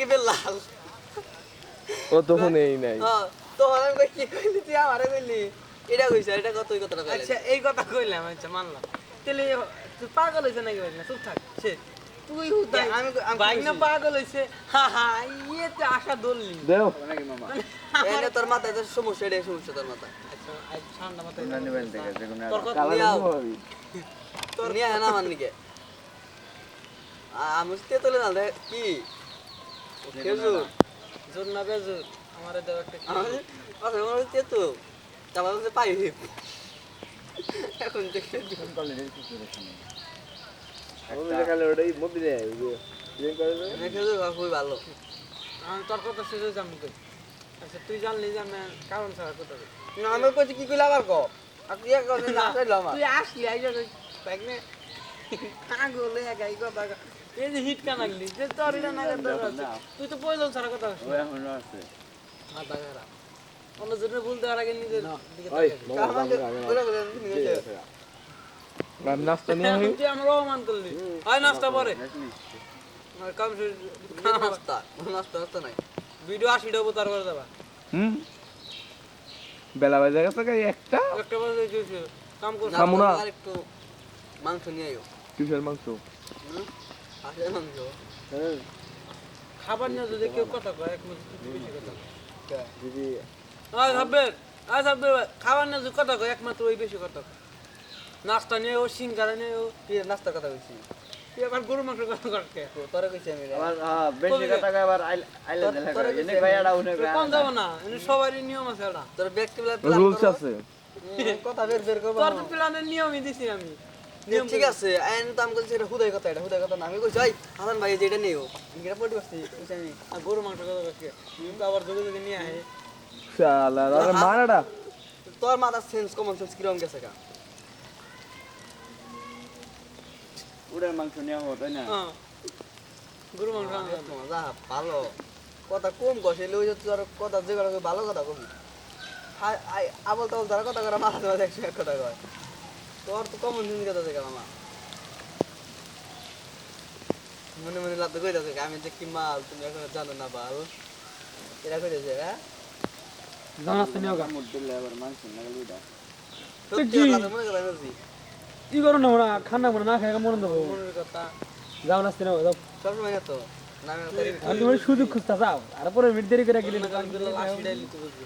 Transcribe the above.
কি লাল ও তো শুনেই নাই। তখন আমি কই, কি কইলি তুই আমারে কইলি? এটা কইছে এটা কত ওই কথাটা কইলি আচ্ছা এই কথা কইলাম আচ্ছা মানলাম। তাহলে তুই পাগল হইছে নাকি ভাই না চুপ থাক সে তুই হুদাই আমি আমি বাইক না পাগল হইছে। হা হা ইয়েতে আশা ধরলি। দেও। নাকি মামা এনে তোর মাথায় তো সমস্যা এটাই সমস্যা তোর মাথায়। আচ্ছা আজ ঠান্ডা মাথায় তোমরা নিবেন থেকে যে কোনো তোর কথা কালার নিয়ে তোর নিয়ে না আমার নিকে। আ- আমি তে তোলে না কি? খেজুর জোর না বেজোর আমারে দেও একটা আমার কথা মনে হচ্ছে তো। তারপর হচ্ছে পাই এখন দেখে কোয়ালিটির কুকুরের সামনে ও দেখালে ওটাই মধ্যে দেয় ওই যে ইয়ে করে দেয়। খেজুর খুবই ভালো। আমি তোর কথা শেষ আমি আচ্ছা তুই জানলি যে আমি কারণ ছাড়া কথা না, আমি কইছি কি কইলা আবার ক? আর তুই এক কথা আসলে আমার? তুই আসলি আইজা বাইক নে। পাগল কথা। এই যে হিট যে তোর এটা না কথা তুই তো পয়জন ছাড়া কথা ও এখনও আছে মাথা খারাপ। অন্য জন্য বলতে আর আগে নিজের দিকে ওই তাকাবি। মামা আমাকে দাম দাম কইলা কইলা তুমি নিয়ে যাও। আমি নাস্তা নিয়ে তুই আমার অপমান করলি। হয় নাস্তা পরে। কাম যে নাস্তা। নাস্তা নাস্তা নাই। ভিডিও আশি ডবো তারপরে যাবা। হুম? বেলা বাজে গেছে কি একটা। একটা বাজে গেছে কাম মাংস নিয়ে আইও। কিসের মাংস? হুম? হাঁসের মাংস খাবার নিয়ে যদি কেউ কথা কয় এক মিনিট তুই বেশি কথা কয়। দিদি। আয় সাব্বির আয় সাব্বির খাবার নিয়ে যদি কথা কয় একমাত্র ওই বেশি কথা কয়। নাস্তা নিয়ে ও সিঙ্গারা নিয়ে ও কি নাস্তার কথা কইছি? তুই আবার গরু মাংস কথা করতে তোরে কইছি আমি। আবার হ্যাঁ বেশি কথা কয় আবার যাব না? এনে সবারই নিয়ম আছে তোর ব্যক্তি বলে রুলস আছে। কথা বের বের করব তোর প্ল্যানের নিয়মই দিছি আমি। নিয়ম ঠিক আছে আইন তো আমি বলছি এটা হুদাই কথা এটা হুদাই না আমি কইছি ওই হাসান ভাই যেটা নেও। এটা পড়ি বসছি আমি আর গরু মাংস কথা কিন্তু আবার নিয়ে আহে শালা আরে মারাটা তোর মাথার সেন্স কমন সেন্স কীরকম গেছে কা উড়ের মাংস নেওয়া হতো না? হ্যাঁ। গরু মাংস। মজা ভালো। কথা কম কষে লই যে তোর কথা যে ভালো কথা কবি। আই- আই- আবল তাবল ধরা কথা করে মাথা মাথা একশো এক কথা কয়। তোর তো কমন সেন্স কথা থেকে মামা। মনে মনে লাভ কই দাও আমি যে কি মাল তুমি এখন জানো না বাল। এরা কই দিয়েছে হ্যাঁ জানাস নিও গা মুড দিলে আবার মাংস লাগাল উইটা সত্যি কি? কথা মনে করে কি না ওরা? খানা মনে না খাই মনে দেবো। মনের কথা। যাও নাস্তে নাও যাও। সবসময় না তো আমি তুমি সুযোগ খুঁজতে যাও আর পরে মিট দেরি করে গেলে তো বুঝবি